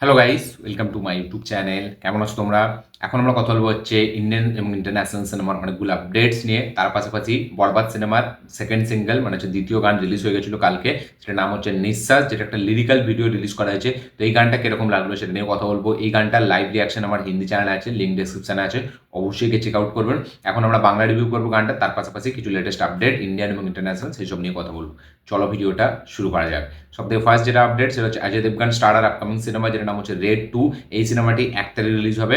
Hello guys welcome to my YouTube channel কেমন আছো তোমরা? এখন আমরা কথা বলব হচ্ছে ইন্ডিয়ান এবং ইন্টারন্যাশনাল সিনেমার অনেকগুলো আপডেটস নিয়ে। তার পাশাপাশি বরবাদ সিনেমার সেকেন্ড সিঙ্গেল মানে হচ্ছে দ্বিতীয় গান রিলিজ হয়ে গেছিল কালকে। সেটার নাম হচ্ছে নিঃশ্বাস যেটা একটা লিরিক্যাল ভিডিও রিলিজ করা হয়েছে। তো এই গানটা কীরকম লাগল সেটা নিয়ে কথা বলব। এই গানটার লাইভ রিয়াকশন আমার হিন্দি চ্যানেল আছে লিঙ্ক ডিসক্রিপশনে আছে। অবশ্যই গিয়ে চেক আউট করবেন। এখন আমরা বাংলা রিভিউ করব গানটা। তার পাশাপাশি কিছু লেটেস্ট আপডেট ইন্ডিয়ান এবং ইন্টারন্যাশনাল সেসব নিয়ে কথা বলব। চলো ভিডিওটা শুরু করা যাক। সব থেকে ফার্স্ট যেটা আপডেট সেটা হচ্ছে অজয় দেবগান স্টার আর আপকামিং সিনেমা যেটা নাম হচ্ছে রেড টু এই সিনেমাটি এক তারিখে রিলিজ হবে।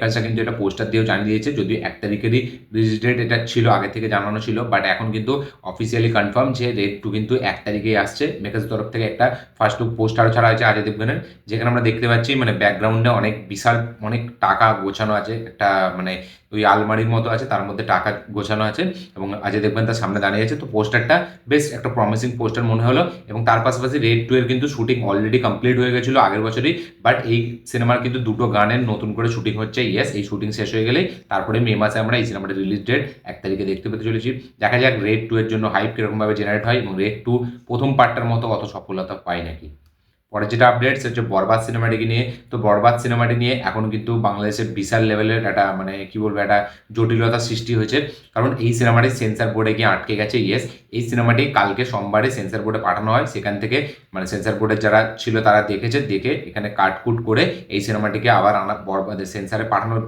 মেকার্সরা কিন্তু এটা পোস্টার দিয়েও জানিয়ে দিয়েছে। যদিও এক তারিখেরই রিলিজ ডেট এটা ছিল, আগে থেকে জানানো ছিল বাট এখন কিন্তু অফিসিয়ালি কনফার্ম যে রেড টু কিন্তু এক তারিখেই আসছে। মেকার্স তরফ থেকে একটা ফার্স্ট লুক পোস্টারও ছাড়া হয়েছে অজয় দেবগানের যেখানে আমরা দেখতে পাচ্ছি মানে ব্যাকগ্রাউন্ডে অনেক বিশাল, অনেক টাকা গোছানো আছে। একটা মানে ওই আলমারির মতো আছে, তার মধ্যে টাকা গোছানো আছে এবং অজয় দেবগান তার সামনে দাঁড়িয়ে আছে। তো পোস্টারটা বেশ একটা প্রমিসিং পোস্টার মনে হলো এবং তার পাশাপাশি রেড টু এর কিন্তু শুটিং অলরেডি কমপ্লিট হয়ে গেছিল আগের বছরই বাট এই সিনেমার কিন্তু দুটো গানের নতুন করে শুটিং হচ্ছে। ইয়েস এই শুটিং শেষ হয়ে গেলেই তারপরে মে মাসে আমরা এই সিনেমাটা রিলিজ ডেট এক তারিখে দেখতে পেতে চলেছি। দেখা যাক রেড টু এর জন্য হাইপ কিরকমভাবে জেনারেট হয় এবং রেড টু প্রথম পার্টটার মতো অত সফলতা পায় নাকি। পরে যেটা আপডেট হচ্ছে বরবাদ সিনেমাটিকে নিয়ে। তো বরবাদ সিনেমাটি নিয়ে এখন কিন্তু বাংলাদেশের বিশাল লেভেলের একটা মানে কি বলব, একটা জটিলতা সৃষ্টি হয়েছে। কারণ এই সিনেমাটি সেন্সার বোর্ডে গিয়ে আটকে গেছে ইয়েস এই সিনেমাটি কালকে সোমবারে সেন্সার বোর্ডে পাঠানো হয়। সেখান থেকে মানে সেন্সার বোর্ডের যারা ছিল, তারা দেখেছে, দেখে এখানে কাটকুট করে এই সিনেমাটিকে আবার আনা বরবাদের সেন্সারে পাঠানোর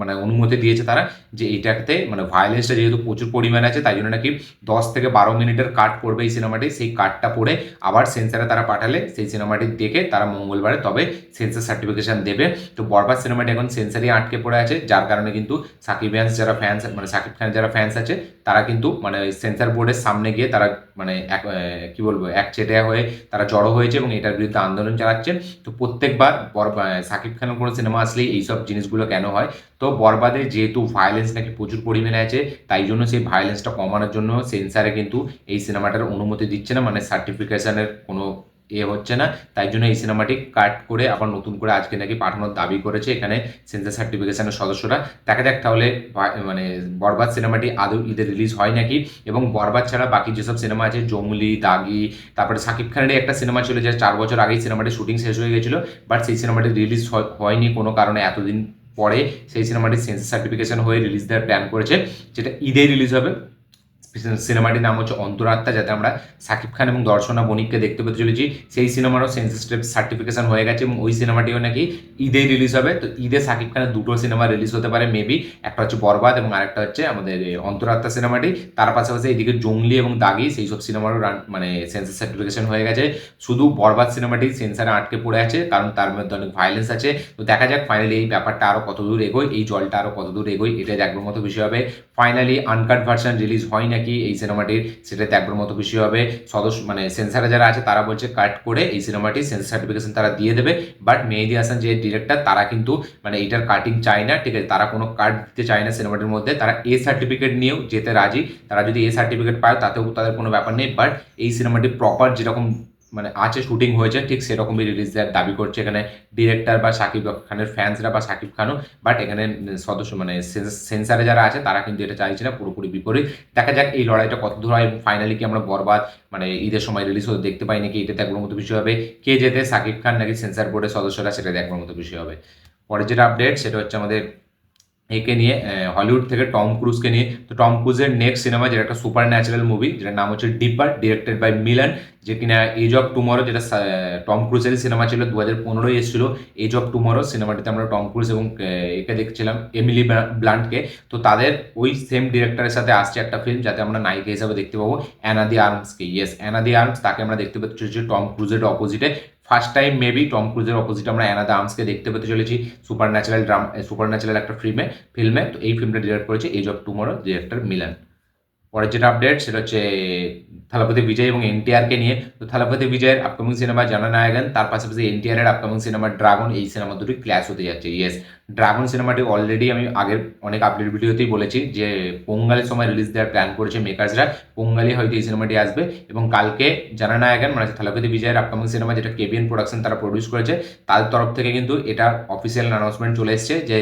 মানে অনুমতি দিয়েছে তারা যে এইটাতে মানে ভায়োলেন্সটা যেহেতু প্রচুর পরিমাণে আছে, তাই জন্য নাকি দশ থেকে বারো মিনিটের কাট করবে এই সিনেমাটি সেই কাটটা পড়ে আবার সেন্সারে তারা পাঠালে, সেই সিনেমাটি দেখে তারা মঙ্গলবারে তবে সেন্সার সার্টিফিকেশন দেবে। তো বরবাদ সিনেমাটি এখন সেন্সারই আটকে পড়ে আছে, যার কারণে কিন্তু সাকিবিয়ান্স যারা ফ্যান্স মানে সাকিব খানের যারা ফ্যান্স আছে, তারা কিন্তু মানে সেন্সার বোর্ডের সামনে গিয়ে তারা মানে এক কি বলব, এক চেটে হয়ে তারা জড়ো হয়েছে এবং এটার বিরুদ্ধে আন্দোলন চালাচ্ছে। তো প্রত্যেকবার সাকিব খানের কোনো সিনেমা আসলেই এইসব জিনিসগুলো কেন হয়? তো বরবাদে যেহেতু ভায়োলেন্স নাকি প্রচুর পরিমাণে আছে, তাই জন্য সেই ভায়োলেন্সটা কমানোর জন্য সেন্সারে কিন্তু এই সিনেমাটার অনুমতি দিচ্ছে না মানে সার্টিফিকেশনের কোনো এ হচ্ছে না। তাই জন্য এই সিনেমাটি কাট করে আবার নতুন করে আজকে নাকি পাঠানোর দাবি করেছে এখানে সেন্সার সার্টিফিকেশনের সদস্যরা। দেখা যাক তাহলে মানে বরবাদ সিনেমাটি আদৌ ঈদে রিলিজ হয় নাকি? এবং বরবাদ ছাড়া বাকি যেসব সিনেমা আছে, জঙ্গলি, দাগি, তারপরে সাকিব খানেরই একটা সিনেমা ছিল যে চার বছর আগেই সিনেমাটি শুটিং শেষ হয়ে গেছিল বাট সেই সিনেমাটি রিলিজ হয়নি কোনো কারণে এতদিন পরে সেই সিনেমাটি সেন্সার সার্টিফিকেশন হয়ে রিলিজ দেওয়ার প্ল্যান করেছে যেটা ঈদে রিলিজ হবে। সিনেমাটির নাম হচ্ছে অন্তরাত্মা, যাতে আমরা সাকিব খান এবং দর্শনা বণিককে দেখতে পেতে চলেছি। সেই সিনেমারও সেন্সিটিভ সার্টিফিকেশন হয়ে গেছে এবং ওই সিনেমাটিও নাকি ঈদে রিলিজ হবে। তো ঈদে সাকিব খানের দুটো সিনেমা রিলিজ হতে পারে মেবি একটা হচ্ছে বরবাদ এবং আরেকটা হচ্ছে আমাদের অন্তরাত্মা সিনেমাটি। তার পাশাপাশি এদিকে জঙ্গলি এবং দাগি, সেই সব সিনেমারও মানে সেন্সার সার্টিফিকেশন হয়ে গেছে। শুধু বরবাদ সিনেমাটি সেন্সারে আটকে পড়ে আছে, কারণ তার মধ্যে অনেক ভায়োলেন্স আছে। তো দেখা যাক ফাইনালি এই ব্যাপারটা আরও কতদূর এগোয়, এই জলটা আরও কতদূর এগোয়, এটা দেখবার মতো বিষয় হবে। ফাইনালি আনকাট ভার্সন রিলিজ হয় নাকি এই সিনেমাটির সেটা দেখবার মতো বেশি হবে। সদস্য মানে সেন্সারে যারা আছে, তারা বলছে কাট করে এই সিনেমাটি সেন্সার সার্টিফিকেশন তারা দিয়ে দেবে। বাট মেহেদি হাসান যে ডিরেক্টর তারা কিন্তু মানে এইটার কাটিং চায় না, ঠিক আছে? তারা কোনো কাট দিতে চায় না সিনেমাটির মধ্যে। তারা এ সার্টিফিকেট নিয়েও যেতে রাজি। তারা যদি এ সার্টিফিকেট পায়, তাতেও তাদের কোনো ব্যাপার নেই। বাট এই সিনেমাটি প্রপার যেরকম মানে আছে শুটিং হয়েছে, ঠিক সেরকমই রিলিজ দেওয়ার দাবি করছে এখানে ডিরেক্টর বা সাকিব খানের ফ্যান্সরা বা সাকিব খানও। বাট এখানে সদস্য মানে সেন্সারে যারা আছে, তারা কিন্তু এটা চাইছে না, পুরোপুরি বিপরীত। দেখা যাক এই লড়াইটা কত দূর হয়। ফাইনালি কি আমরা বরবাদ মানে ঈদের সময় রিলিজ হতে দেখতে পাই নাকি এটা দেখবার মতো বিষয় হবে। কে যেতে সাকিব খান নাকি সেন্সার বোর্ডের সদস্যরা সেটা দেখবার মতো বিষয় হবে। পরে যেটা আপডেট সেটা হচ্ছে আমাদের একে নিয়ে হলিউড থেকে টম ক্রুজকে নিয়ে। তো টম ক্রুজের নেক্সট সিনেমা যেটা একটা সুপার ন্যাচারাল মুভি যেটার নাম হচ্ছে ডিপার ডিরেক্টেড বাই মিলান যে কিনা এজ অফ টুমরো যেটা টম ক্রুজেরই সিনেমা ছিল দু হাজার পনেরোই এসেছিল। এজ অফ টুমরো সিনেমাটিতে আমরা টম ক্রুজ এবং একে দেখছিলাম এমিলি ব্লান্টকে তো তাদের ওই সেম ডিরেক্টরের সাথে আসছে একটা ফিল্ম যাতে আমরা নায়িকা হিসাবে দেখতে পাবো অ্যানাদি আর্মসকে ইয়েস অ্যানাদি আর্মস তাকে আমরা দেখতে পাচ্ছি টম ক্রুজের অপোজিটে ফার্স্ট টাইম মেবি টম ক্রুজের অপোজিট আমরা অ্যানাদা আর্মসকে দেখতে পেতে চলেছি supernatural drama supernatural একটা ফিল্মে ফিল্মে তো এই ফিল্মটা ডিরেক্ট করেছে edge of tomorrow director Liman পরের যেটা আপডেট সেটা হচ্ছে থালাপতি বিজয় এবং এনটিআরকে নিয়ে। তো থালাপতি বিজয়ের আপকামিং সিনেমা জননায়কন তার পাশাপাশি এনটিআরের আপকামিং সিনেমা ড্রাগন এই সিনেমা দুটি ক্ল্যাশ হতে যাচ্ছে ইয়েস ড্রাগন সিনেমাটি অলরেডি আমি আগের অনেক আপডেট ভিডিওতেই বলেছি যে পোঙ্গালের সময় রিলিজ দেওয়ার প্ল্যান করেছে মেকার্সরা পোঙ্গালে হয়তো এই সিনেমাটি আসবে এবং কালকে জানা না জননায়কন মানে থালাপতি বিজয়ের আপকামিং সিনেমা যেটা কেবিএন প্রোডাকশন তারা প্রডিউস করেছে, তাদের তরফ থেকে কিন্তু এটা অফিসিয়াল অ্যানাউন্সমেন্ট চলে এসছে যে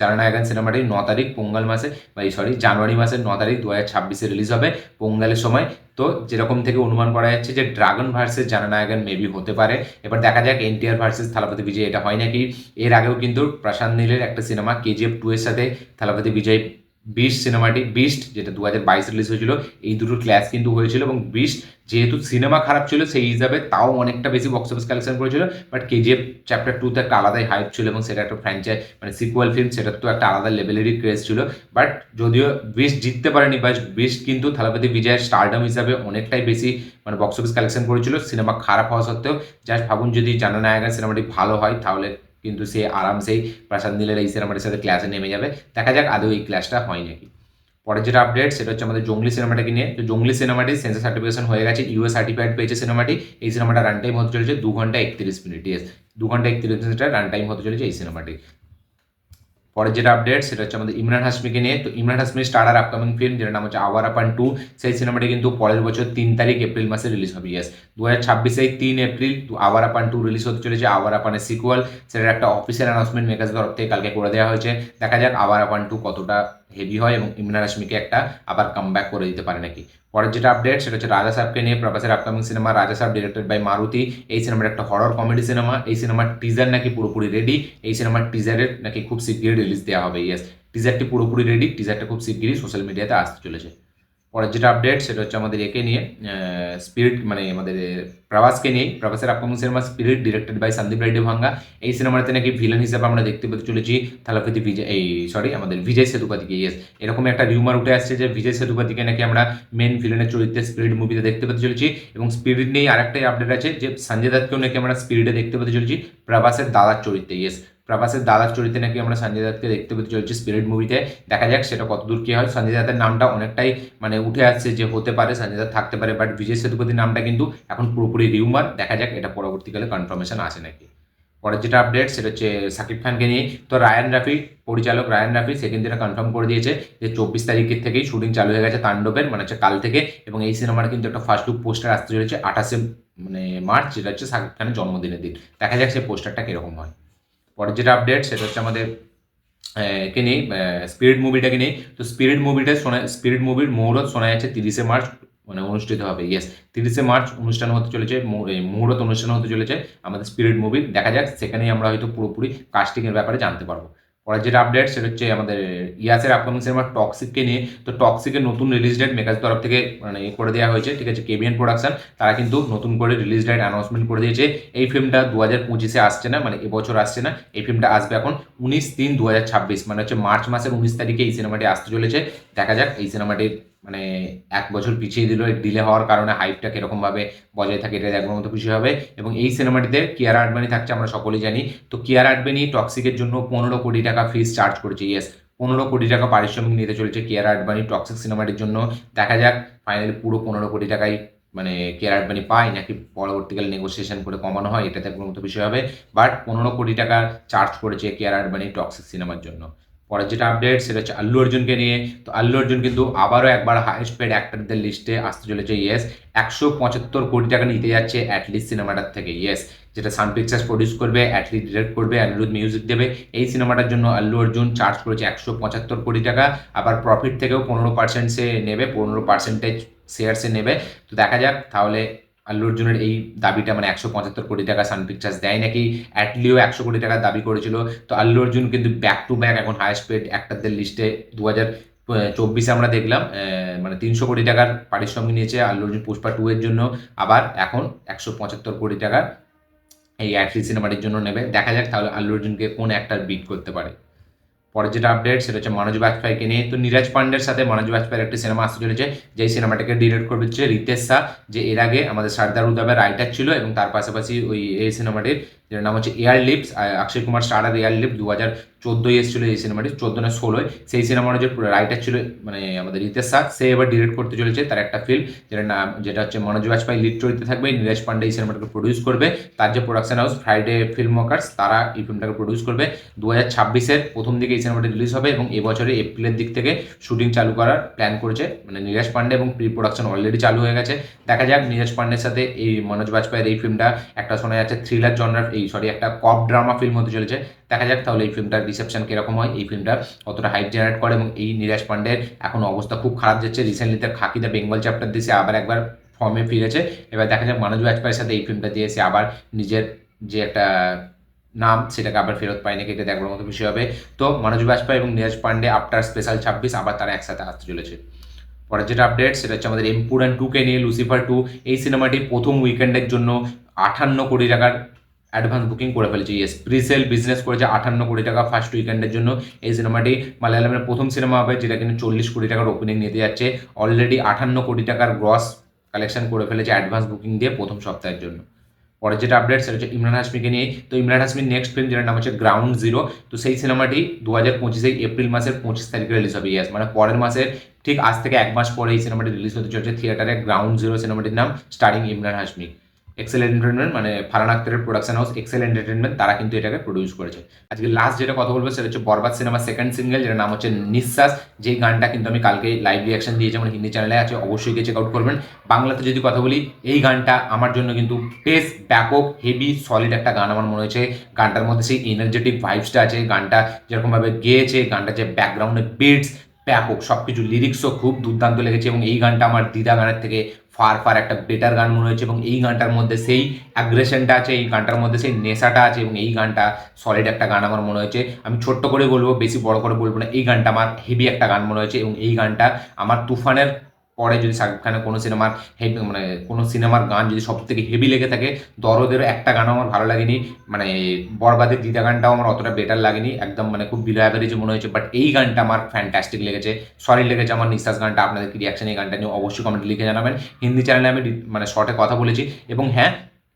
জানানায়গান সিনেমাটি ন তারিখ পোঙ্গাল মাসে বা সরি জানুয়ারি মাসের ন তারিখ দু হাজার ছাব্বিশে রিলিজ হবে। পোঙ্গালের সময়। তো যেরকম থেকে অনুমান করা যাচ্ছে যে ড্রাগন ভার্সেস জানানায়গান মেবি হতে পারে। এবার দেখা যাক এনটিআর ভার্সেস থালাপতি বিজয় এটা হয় নাকি। এর আগেও কিন্তু প্রশান্ত নীলের একটা সিনেমা কেজিএফ টু এর সাথে থালাপতি বিজয় বিস্ট সিনেমাটি বিস্ট যেটা দু হাজার বাইশ রিলিজ হয়েছিল, এই দুটোর ক্লাস কিন্তু হয়েছিল এবং বিস্ট যেহেতু সিনেমা খারাপ ছিল, সেই হিসাবে তাও অনেকটা বেশি বক্স অফিস কালেকশন করেছিল বাট কেজিএফ চ্যাপ্টার টুতে একটা আলাদাই হাইপ ছিল এবং সেটা একটা ফ্র্যাঞ্চাইজ মানে সিকুয়াল ফিল্ম সেটা তো একটা আলাদা লেভেলেরই ক্রেজ ছিল বাট যদিও বিস্ট জিততে পারেনি বাট বিস্ট কিন্তু থালাপতি বিজয়ের স্টারডাম হিসাবে অনেকটাই বেশি মানে বক্স অফিস কালেকশন করেছিল সিনেমা খারাপ হওয়া সত্ত্বেও জাস্ট ভাবুন যদি জানা নায়কের সিনেমাটি ভালো হয়, তাহলে কিন্তু সে আরামসেই প্রাসাদ নীলের এই সিনেমাটির সাথে ক্লাসে নেমে যাবে। দেখা যাক আদৌ এই ক্লাসটা হয় নাকি। পরের যেটা আপডেট সেটা হচ্ছে আমাদের জঙ্গলি সিনেমাটাকে নিয়ে। তো জঙ্গলি সিনেমাটি সেন্সার সার্টিফিকেশন হয়ে গেছে ইউএস সার্টিফাইড পেয়েছে সিনেমাটি এই সিনেমাটা রান টাইম হতে চলেছে দু ঘণ্টা একত্রিশ মিনিট ইয়েস দু ঘণ্টা একত্রিশ মিনিটের রান টাইম হতে চলেছে এই সিনেমাটি পরের যেটা আপডেট সেটা হচ্ছে আমাদের ইমরান হাসমিকে নিয়ে। তো ইমরান হাসমি স্টার আর আপকামিং ফিল্ম যেটার নাম হচ্ছে আওয়ার আপান টু সেই সিনেমাটি কিন্তু পরের বছর তিন তারিখ এপ্রিল মাসে রিলিজ হবে ইয়েস দু হাজার ছাব্বিশে তিন April Awarapan two release হতে চলেছে আওয়ার আপানের সিকুয়াল সেটার একটা অফিসিয়াল অ্যানাউন্সমেন্ট মেকার্স তরফ থেকে কালকে করে দেওয়া হয়েছে। দেখা যাক আওয়ার আপান টু কতটা হেভি হয় এবং ইমরান হাসমিকে একটা আবার কাম করে দিতে পারে নাকি? পরের যেটা আপডেট সেটা হচ্ছে রাজা সাহেবকে নিয়ে প্রভাসের আপকামিং সিনেমা রাজা সাহেব ডিরেক্টেড বাই মারুতি। এই সিনেমার একটা হরর কমেডি সিনেমা এই সিনেমার টিজার নাকি পুরোপুরি রেডি এই সিনেমার টিজারের নাকি খুব শিগগিরই রিলিজ দেওয়া হবে ইয়েস টিজারটি পুরোপুরি রেডি টিজারটা খুব শিগগিরই সোশ্যাল মিডিয়াতে আসতে চলেছে। পরের যেটা আপডেট সেটা হচ্ছে আমাদের একে নিয়ে স্পিরিট মানে আমাদের প্রভাসকে নিয়ে, প্রভাসের upcoming cinema Spirit directed by Sandeep Reddy Vanga এই সিনেমাতে নাকি ভিলেন হিসেবে আমরা দেখতে পেতে চলেছি থালাপতি বিজয়, এই সরি আমাদের বিজয় সেতুপাতিকে ইয়েস এরকম একটা রিউমার উঠে আসছে যে বিজয় সেতুপাতিকে নাকি আমরা মেন ভিলেনের চরিত্রে স্পিরিট মুভিতে দেখতে পেতে চলেছি। এবং স্পিরিট নিয়ে আরেকটাই আপডেট আছে যে সঞ্জয় দত্তকেও নাকি আমরা স্পিরিটে দেখতে পেতে চলেছি, প্রভাসের দাদার চরিত্রে ইয়েস প্রভাসের দাদার চরিত্রে নাকি আমরা সঞ্জয় দত্তকে দেখতে পেতে চলছি স্পিরিট মুভিতে দেখা যাক সেটা কতদূর কী হয়। সঞ্জয় দত্তের নামটা অনেকটাই মানে উঠে আসছে যে হতে পারে, সঞ্জয় দত্ত থাকতে পারে বাট বিজয় সেতুপতির নামটা কিন্তু এখন পুরোপুরি রিউমার দেখা যাক এটা পরবর্তীকালে কনফার্মেশন আসে নাকি। পরের যেটা আপডেট সেটা হচ্ছে সাকিব খানকে নিয়ে। তো রায়ান রাফি, পরিচালক রায়ান রাফি সেকেন্ড দিনে কনফার্ম করে দিয়েছে যে চব্বিশ তারিখের থেকেই শুটিং চালু হয়ে গেছে তাণ্ডবের মানে হচ্ছে কাল থেকে। এবং এই সিনেমার কিন্তু একটা ফার্স্ট লুক পোস্টার আসতে চলেছে আঠাশে মানে মার্চ, যেটা হচ্ছে সাকিব খানের জন্মদিনের দিন। দেখা যাক সেই পোস্টারটা কীরকম হয়। পরের যেটা আপডেট সেটা হচ্ছে আমাদের কে নেই স্পিরিট মুভিটাকে নেই? তো স্পিরিট মুভিটা শোনা স্পিরিট মুভির মুহূর্ত শোনা যাচ্ছে তিরিশে মার্চ মানে অনুষ্ঠিত হবে ইয়েস তিরিশে মার্চ অনুষ্ঠান হতে চলেছে মুহূর্ত অনুষ্ঠান হতে চলেছে আমাদের স্পিরিট মুভি দেখা যাক, সেখানেই আমরা হয়তো পুরোপুরি কাস্টিংয়ের ব্যাপারে জানতে পারব। পরের যেটা আপডেট সেটা হচ্ছে আমাদের ইয়াসের আপকামিং সিনেমা টক্সিককে নিয়ে। তো টক্সিকের নতুন রিলিজ ডেট মেকাজের তরফ থেকে মানে করে দেওয়া হয়েছে। ঠিক আছে কেবিএন প্রোডাকশন তারা কিন্তু নতুন করে রিলিজ ডেট অ্যানাউন্সমেন্ট করে দিয়েছে। এই ফিল্মটা দু হাজার পঁচিশে আসছে না মানে এবছর আসছে না। এই ফিল্মটা আসবে এখন উনিশ তিন দু হাজার ছাব্বিশ মানে হচ্ছে মার্চ মাসের উনিশ তারিখে এই সিনেমাটি আসতে চলেছে। দেখা যাক এই সিনেমাটির মানে এক বছর পিছিয়ে দিল ডিলে হওয়ার কারণে হাইপটা কীরকমভাবে বজায় থাকে এটা দেখবার মতো খুশি হবে। এবং এই সিনেমাটিতে কিয়ারা আডবানি থাকছে, আমরা সকলেই জানি। তো কিয়ারা আডবানি টক্সিকের জন্য পনেরো কোটি টাকা ফিস চার্জ করেছে ইয়েস পনেরো কোটি টাকা পারিশ্রমিক নিতে চলেছে কিয়ারা আডবানি টক্সিক সিনেমাটির জন্য। দেখা যাক ফাইনালি পুরো পনেরো কোটি টাকায় মানে কেয়ার আডবানি পায়, নাকি পরবর্তীকালে নেগোসিয়েশন করে কমানো হয়, এটা দেখবার মতো বিষয় হবে। বাট পনেরো কোটি টাকা চার্জ করেছে কেয়ার আডবানি টক্সিক সিনেমার জন্য। পরের যেটা আপডেট সেটা হচ্ছে আল্লু অর্জুনকে নিয়ে। তো আল্লু অর্জুন কিন্তু আবারও একবার হাইস্ট পেড অ্যাক্টরদের লিস্টে আসতে চলেছে ইয়েস একশো পঁচাত্তর কোটি টাকা নিতে যাচ্ছে অ্যাটলিস্ট সিনেমাটার থেকে ইয়েস যেটা সান পিকচার্স প্রডিউস করবে অ্যাটলিস্ট ডিরেক্ট করবে অনিরুদ্ধ মিউজিক দেবে। এই সিনেমাটার জন্য আল্লু অর্জুন চার্জ করেছে একশো পঁচাত্তর কোটি টাকা। আবার প্রফিট থেকেও পনেরো পার্সেন্ট সে নেবে, পনেরো পার্সেন্টেজ শেয়ার সে নেবে। তো দেখা যাক, তাহলে আল্লু অর্জুনের এই দাবিটা মানে একশো পঁচাত্তর কোটি টাকা সান পিকচার্স দেয় নাকি? অ্যাটলিও একশো কোটি টাকার দাবি করেছিল। তো আল্লু অর্জুন কিন্তু ব্যাক টু ব্যাক এখন হায়েস্ট পেড অ্যাক্টারদের লিস্টে দু হাজার চব্বিশে আমরা দেখলাম মানে তিনশো কোটি টাকার পারিশ্রমিক নিয়েছে আল্লু অর্জুন পুষ্পা টু এর জন্য। আবার এখন একশো পঁচাত্তর কোটি টাকার এই অ্যাটলি সিনেমাটির জন্য নেবে। দেখা যাক তাহলে আল্লু অর্জুনকে কোন অ্যাক্টার বিট করতে পারে। পরের যেটা আপডেট সেটা হচ্ছে মনোজ বাজপেয়ীকে নিয়ে। তো নীরাজ পান্ডের সাথে মনোজ বাজপেয়ীর একটি সিনেমা আসতে চলেছে, যেই সিনেমাটাকে ডিরেক্ট করবে হচ্ছে রিতেশ শাহ, যে এর আগে আমাদের সর্দার উদ্দাবের রাইটার ছিল এবং তার পাশাপাশি ওই এই সিনেমাটির যেটার নাম হচ্ছে airlift Akshay Kumar star airlift দু হাজার চোদ্দোই এসেছিল এই সিনেমাটি, চোদ্দ না ষোলোয়। সেই সিনেমার যে রাইটার ছিল মানে আমাদের রিতেশ শাহ সে এবার ডিরেক্ট করতে চলেছে তার একটা ফিল্ম যেটা নাম, যেটা হচ্ছে মনোজ বাজপাই লিড চরিত্রে থাকবে, নীরাজ পান্ডে এই সিনেমাটাকে প্রডিউস করবে। তার যে production house Friday film workers তারা এই ফিল্মটাকে প্রডিউস করবে। দু হাজার ছাব্বিশের প্রথম দিকে এই সিনেমাটি রিলিজ হবে এবং এবছরে এপ্রিলের দিক থেকে শুটিং চালু করার প্ল্যান করেছে মানে নীরাজ পান্ডে এবং প্রি প্রোডাকশন অলরেডি চালু হয়ে গেছে। দেখা যাক নীরাজ পান্ডের সাথে এই মনোজ বাজপাইয়ের এই ফিল্মটা একটা শোনা যাচ্ছে থ্রিলার জনার এই সরি একটা কপ ড্রামা ফিল্ম হতে চলেছে। দেখা যাক তাহলে এই ফিল্মটার রিসেপশন কীরকম হয়, এই ফিল্মটা কতটা হাইপ জেনারেট করে এবং এই নীরাজ পান্ডের এখন অবস্থা খুব খারাপ যাচ্ছে। রিসেন্টলিতে খাকি দ্য বেঙ্গল চ্যাপ্টার দিয়েছে আবার একবার ফর্মে ফিরেছে। এবার দেখা যাক মানুষ বাজপেয়ীর সাথে এই ফিল্মটা দিয়েছে আবার নিজের যে একটা নাম, সেটাকে আবার ফেরত পায় নাকি এটা দেখবার মতো বিষয় হবে। তো মনোজ বাজপেয়ী এবং নীরজ পান্ডে আফটার স্পেশাল ছাব্বিশ আবার তারা একসাথে আসতে চলেছে। পরের যেটা আপডেট সেটা হচ্ছে আমাদের এমপুর অ্যান্ড টুকে নিয়ে লুসিফার টু এই সিনেমাটি প্রথম উইকেন্ডের জন্য আটান্ন কোটি টাকার অ্যাডভান্স বুকিং করে ফেলেছে ইয়েস প্রিসেল বিজনেস করেছে আটান্ন কোটি টাকা ফার্স্ট উইকেন্ডের জন্য। এই সিনেমাটি মালায়ালামের প্রথম সিনেমা হবে, যেটা কিন্তু চল্লিশ কোটি টাকার ওপেনিং নিতে যাচ্ছে। অলরেডি আটান্ন কোটি টাকার গ্রস কালেকশন করে ফেলেছে অ্যাডভান্স বুকিং দিয়ে প্রথম সপ্তাহের জন্য। পরে যেটা আপডেট সেটা হচ্ছে ইমরান হাসমিকে নিয়ে। তো ইমরান হাসমির নেক্সট ফিল্ম যেটার নাম হচ্ছে গ্রাউন্ড জিরো তো সেই সিনেমাটি দু হাজার পঁচিশে এপ্রিল মাসের পঁচিশ তারিখে রিলিজ হবে ইয়াস মানে পরের মাসের ঠিক আজ থেকে এক মাস পরে এই সিনেমাটি রিলিজ হতে চলেছে থিয়েটারে গ্রাউন্ড জিরো সিনেমাটির নাম starring Imran Hashmi Excel entertainment মানে ফারান আক্তারের প্রোডাকশন হাউস এক্সেল এন্টারটেনমেন্ট তারা কিন্তু এটাকে প্রডিউস করেছে। আজকে লাস্ট যেটা কথা বলব সেটা হচ্ছে বরবাদ সিনেমা সেকেন্ড সিঙ্গেল যেটা নাম হচ্ছে নিঃশ্বাস। যেই গানটা কিন্তু আমি কালকে লাইভ রিয়াকশন দিয়েছি, আমার হিন্দি চ্যানেলে আছে, অবশ্যই গিয়ে চেক আউট করবেন। বাংলাতে যদি কথা বলি, এই গানটা আমার জন্য কিন্তু বেশ ব্যাপক হেভি সলিড একটা গান আমার মনে হয়েছে। গানটার মধ্যে সেই এনার্জেটিক ভাইবসটা আছে, গানটা যেরকমভাবে গেয়েছে গানটা যে ব্যাকগ্রাউন্ডে বিটস ব্যাপক সব কিছু লিরিক্সও খুব দুর্দান্ত লেগেছে এবং এই গানটা আমার দিদা গানের থেকে ফার ফার একটা বেটার গান মনে হয়েছে এবং এই গানটার মধ্যে সেই অ্যাগ্রেশনটা আছে, এই গানটার মধ্যে সেই নেশাটা আছে এবং এই গানটা সলিড একটা গান আমার মনে হয়েছে। আমি ছোট্ট করে বলব, বেশি বড় করে বলব না, এই গানটা আমার হেভি একটা গান মনে হয়েছে এবং এই গানটা আমার তুফানের পরে যদি শাহরুখ খানের কোনো সিনেমার হেভি মানে কোনো সিনেমার গান যদি সব থেকে হেভি লেগে থাকে, দরদেরও একটা গানও আমার ভালো লাগেনি মানে বরবাদের দিদা গানটাও আমার অতটা বেটার লাগেনি, একদম মানে খুব বিলো অ্যাভারেজ মনে হয়েছে বাট এই গানটা আমার ফ্যান্টাস্টিক লেগেছে। সরি লেগেছে আমার নিঃশ্বাস গানটা, আপনাদের কি রিয়াকশন এই গানটা নিয়ে অবশ্যই কমেন্টে লিখে জানাবেন। হিন্দি চ্যানেলে আমি মানে শর্টে কথা বলেছি, এবং হ্যাঁ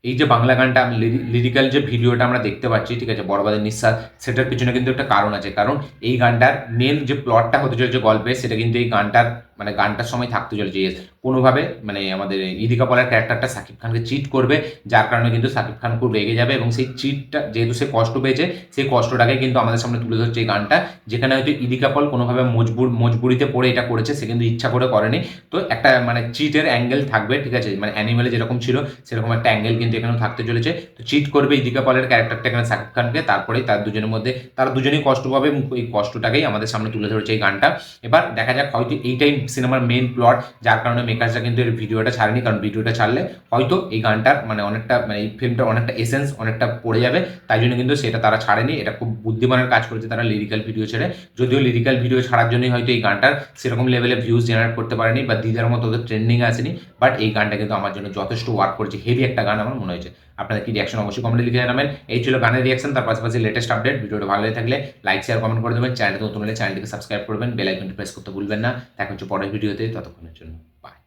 এই যে বাংলা গানটা আমি লিরিক্যাল যে ভিডিওটা আমরা দেখতে পাচ্ছি, ঠিক আছে, বরবাদের নিঃশ্বাস, সেটার পিছনে কিন্তু একটা কারণ আছে, কারণ এই গানটার মেন যে প্লটটা হতে চলেছে গল্পে, সেটা কিন্তু এই গানটার মানে গানটার সময় থাকতে চলেছে। কোনোভাবে মানে আমাদের ইদিকা পলার ক্যারেক্টারটা সাকিব খানকে চিট করবে, যার কারণে কিন্তু সাকিব খান খুব রেগে যাবে এবং সেই চিটটা যেহেতু সে কষ্ট পেয়েছে, সেই কষ্টটাকে কিন্তু আমাদের সামনে তুলে ধরছে এই গানটা, যেখানে হয়তো ইদিকা পল কোনোভাবে মজবুর, মজবুরিতে পড়ে এটা করেছে, সে কিন্তু ইচ্ছা করে করেনি। তো একটা মানে চিটের অ্যাঙ্গেল থাকবে, ঠিক আছে? মানে অ্যানিমেলে যেরকম ছিল, সেরকম একটা অ্যাঙ্গেল কিন্তু এখানেও থাকতে চলেছে। তো চিট করবে ইদিকা পলের ক্যারেক্টারটা এখানে সাকিব খানকে তারপরেই তার দুজনের মধ্যে, তারা দুজনেই কষ্ট পাবে এই কষ্টটাকেই আমাদের সামনে তুলে ধরেছে এই গানটা। এবার দেখা যাক হয়তো এইটাই সিনেমার মেন প্লট যার কারণে মেকার্সরা কিন্তু এর ভিডিওটা ছাড়েনি, কারণ ভিডিওটা ছাড়লে হয়তো এই গানটার মানে অনেকটা মানে এই ফিল্মটার অনেকটা এসেন্স অনেকটা পড়ে যাবে। তাই জন্য কিন্তু সেটা তারা ছাড়েনি। এটা খুব বুদ্ধিমানের কাজ করেছে তারা লিরিক্যাল ভিডিও ছেড়ে। যদিও লিরিক্যাল ভিডিও ছাড়ার জন্যই হয়তো এই গানটার সেরকম লেভেলে ভিউজ জেনারেট করতে পারেনি বা দিদার মতো ওদের ট্রেন্ডিং আসেনি। বাট এই গানটা কিন্তু আমার জন্য যথেষ্ট ওয়ার্ক করেছে। হেভি একটা গান আমার মনে হয়েছে। আপনাদের কি রিয়াকশন অবশ্যই কমেন্টে লিখে জানাবেন। এই ছিল গানের রিয়াকশন তার পাশাপাশি লেটেস্ট আপডেট ভিডিওটা ভালো লাগে থাকলে লাইক শেয়ার কমেন্ট করে দেবেন। চ্যানেলটা নতুন হলে চ্যানেলটিকে সাবস্ক্রাইব করবেন। বেল আইকনটি প্রেস করতে ভুলবেন না। এখন হচ্ছে পরের ভিডিওতে ততক্ষণের জন্য বাই